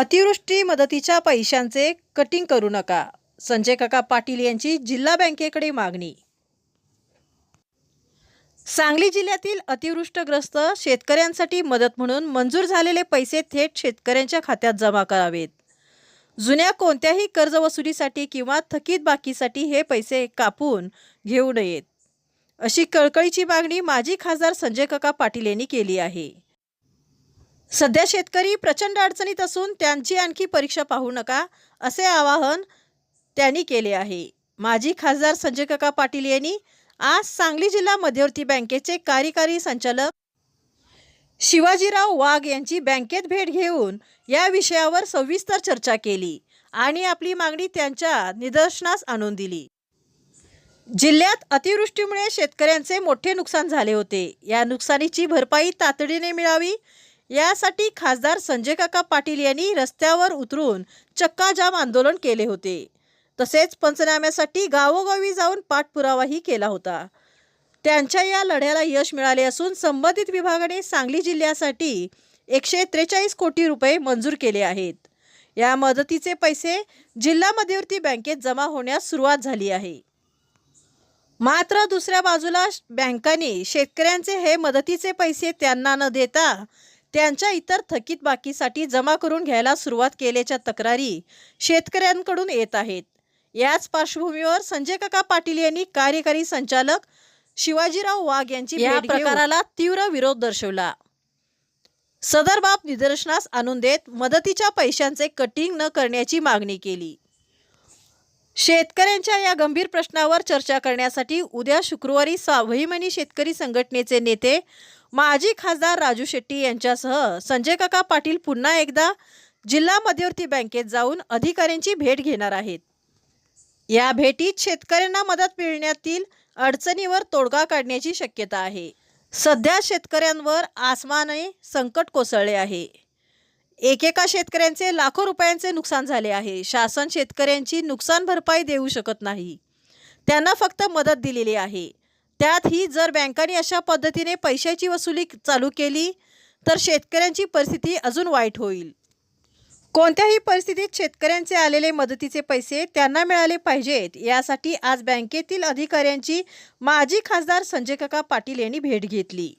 अतिवृष्टी मदतीच्या पैशांचे कटिंग करू नका. संजय काका पाटील यांची जिल्हा बँकेकडे मागणी. सांगली जिल्ह्यातील अतिवृष्टग्रस्त शेतकऱ्यांसाठी मदत म्हणून मंजूर झालेले पैसे थेट शेतकऱ्यांच्या खात्यात जमा करावेत. जुन्या कोणत्याही कर्जवसुलीसाठी किंवा थकीत बाकीसाठी हे पैसे कापून घेऊ नयेत. अशी कळकळीची मागणी माजी खासदार संजय काका पाटील यांनी केली आहे. सध्या शेतकरी प्रचंड अडचणीत असून त्यांची आणखी परीक्षा पाहू नका असे आवाहन त्यांनी केले आहे. माजी खासदार संजय काका पाटील यांनी आज सांगली जिल्हा मध्यवर्ती बँकेचे कार्यकारी संचालक शिवाजीराव वाघ यांची बँकेत भेट घेऊन या विषयावर सविस्तर चर्चा केली आणि आपली मागणी त्यांच्या निदर्शनास आणून दिली. जिल्ह्यात अतिवृष्टीमुळे शेतकऱ्यांचे मोठे नुकसान झाले होते. या नुकसानीची भरपाई तातडीने मिळावी यासाठी खासदार संजय काका पाटील यांनी रस्त्यावर उतरून चक्काजाम आंदोलन केले होते. तसेच पंचनाम्यासाठी गावोगावी जाऊन पाठपुरावाही केला होता. त्यांच्या या लढ्याला यश मिळाले असून संबंधित विभागाने सांगली जिल्ह्यासाठी एकशे त्रेचाळीस कोटी रुपये मंजूर केले आहेत. या मदतीचे पैसे जिल्हा मध्यवर्ती बँकेत जमा होण्यास सुरुवात झाली आहे. मात्र दुसऱ्या बाजूला बँकांनी शेतकऱ्यांचे हे मदतीचे पैसे त्यांना न देता त्यांच्या इतर थकीत बाकीसाठी जमा करून घ्यायला सुरुवात केल्याच्या तक्रारी शेतकऱ्यांकडून येत आहेत. याच पार्श्वभूमीवर संजय काका पाटील यांनी कार्यकारी संचालक शिवाजीराव वाघ यांची या प्रकाराला तीव्र विरोध दर्शवला. सदर बाब निदर्शनास आणून देत मदतीच्या पैशांचे कटिंग न करण्याची मागणी केली. शेतकऱ्यांच्या या गंभीर प्रश्नावर चर्चा करण्यासाठी उद्या शुक्रवारी स्वाभिमानी शेतकरी संघटनेचे नेते माजी खासदार राजू शेट्टी यांच्यासह संजय काका पाटील पुन्हा एकदा जिल्हा मध्यवर्ती बँकेत जाऊन अधिकाऱ्यांची भेट घेणार आहेत. या भेटीत शेतकऱ्यांना मदत मिळण्यातील अडचणीवर तोडगा काढण्याची शक्यता आहे. सध्या शेतकऱ्यांवर आसमाने संकट कोसळले आहे. एकेका शेतकऱ्यांचे लाखो रुपयांचे नुकसान झाले आहे. शासन शेतकऱ्यांची नुकसान भरपाई देऊ शकत नाही. त्यांना फक्त मदत दिलेली आहे. त्यातही जर बँकांनी अशा पद्धतीने पैशाची वसुली चालू केली तर शेतकऱ्यांची परिस्थिती अजून वाईट होईल. कोणत्याही परिस्थितीत शेतकऱ्यांचे आलेले मदतीचे पैसे त्यांना मिळाले पाहिजेत यासाठी आज बँकेतील अधिकाऱ्यांची माजी खासदार संजय काका पाटील यांनी भेट घेतली.